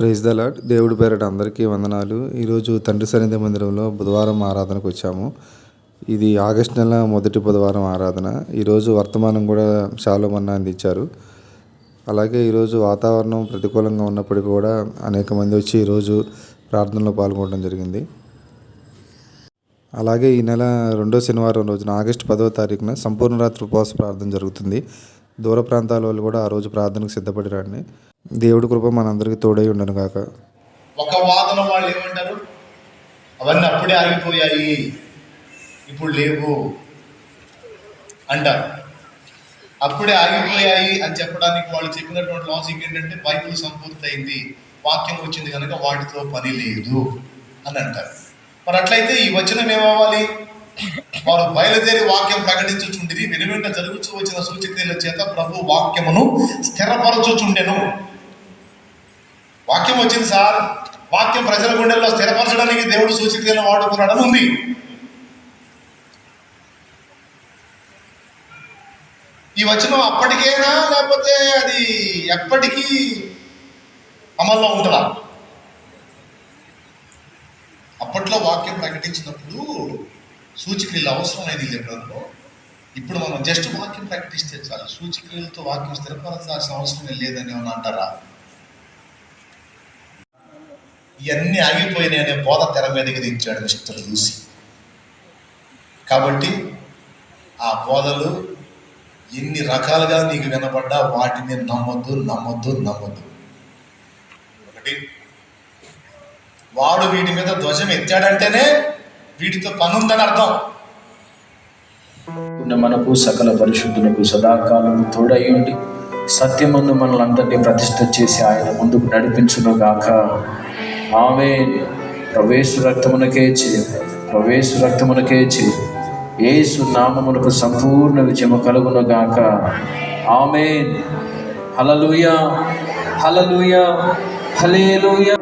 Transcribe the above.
Praise the lord దేవుడి పేరట అందరికీ వందనాలు. ఈరోజు తండ్రి సన్నిధి మందిరంలో బుధవారం ఆరాధనకు వచ్చాము. ఇది ఆగస్ట్ నెల మొదటి బుధవారం ఆరాధన. ఈరోజు వర్తమానం కూడా శాలోమన్న అందించారు అలాగే ఈరోజు వాతావరణం ప్రతికూలంగా ఉన్నప్పటికీ కూడా అనేక మంది వచ్చి ఈరోజు ప్రార్థనలో పాల్గొనడం జరిగింది. అలాగే ఈ నెల రెండో శనివారం రోజున ఆగస్టు పదవ తారీఖున సంపూర్ణ రాత్రి ఉపవాస ప్రార్థన జరుగుతుంది. దూర ప్రాంతాల వాళ్ళు కూడా ఆ రోజు ప్రార్థనకు సిద్ధపడి రండి దేవుడి కృప మనందరికీ తోడై ఉండను కాక ఒక వాదన వాళ్ళు ఏమంటారు? అవన్నీ అప్పుడే ఆగిపోయాయి. ఇప్పుడు లేవు అంటారు. అప్పుడే ఆగిపోయాయి అని చెప్పడానికి వాళ్ళు చెప్పినటువంటి లాజిక్ ఏంటంటే బైబిల్ సంపూర్తయింది. వాక్యం వచ్చింది కనుక వాటితో పని లేదు అని అంటారు. మరి అట్లయితే ఈ వచనం ఏమవ్వాలి? వారు బయలుదేరి వాక్యం ప్రకటించుచుండిరి వెనువెంట జరుగుచూ వచ్చిన సూచితల చేత ప్రభు వాక్యమును స్థిరపరచుచుండెను. వాక్యం వచ్చింది సార్. వాక్యం ప్రజల గుండెల్లో స్థిరపరచడానికి దేవుడు సూచితలను వాడుకున్నాడని ఉంది. ఈ వచనం అప్పటికేనా? లేకపోతే అది ఎప్పటికీ అమల్లో ఉంటుందా? అప్పట్లో వాక్యం ప్రకటించినప్పుడు సూచిక్రియలు అవసరమైనది లేబులలో ఇప్పుడు మనం జస్ట్ వాక్యం ప్రకటిస్తే చాలు సూచిక్రియలతో వాక్యం స్థిరపరచాల్సిన అవసరమే లేదని ఏమన్నా అంటారా? ఇవన్నీ ఆగిపోయినాయి అనే బోధ తెర మీదకి దించాడు మిస్టర్ లూసి. కాబట్టి ఆ బోధలు ఎన్ని రకాలుగా నీకు వినపడ్డా వాటిని నమ్మొద్దు నమ్మద్దు నమ్మద్దు. ఒకటి వాడు వీటి మీద ధ్వజం ఎత్తాడంటేనే వీటితో పనుందని అర్థం. మనకు సకల పరిశుద్ధులకు సదాకాలము తోడై ఉండి సత్యమందు మనల్ అందరినీ ప్రతిష్ట చేసి ఆయన ముందుకు నడిపించును గాక ఆమె ప్రవేశ రక్తమునకే చే ప్రవేశ రక్తమునకే చే ఏసు నామమునకు సంపూర్ణ విజయము కలుగును గాక ఆమె హలలుయ హలలుయ హలేలుయా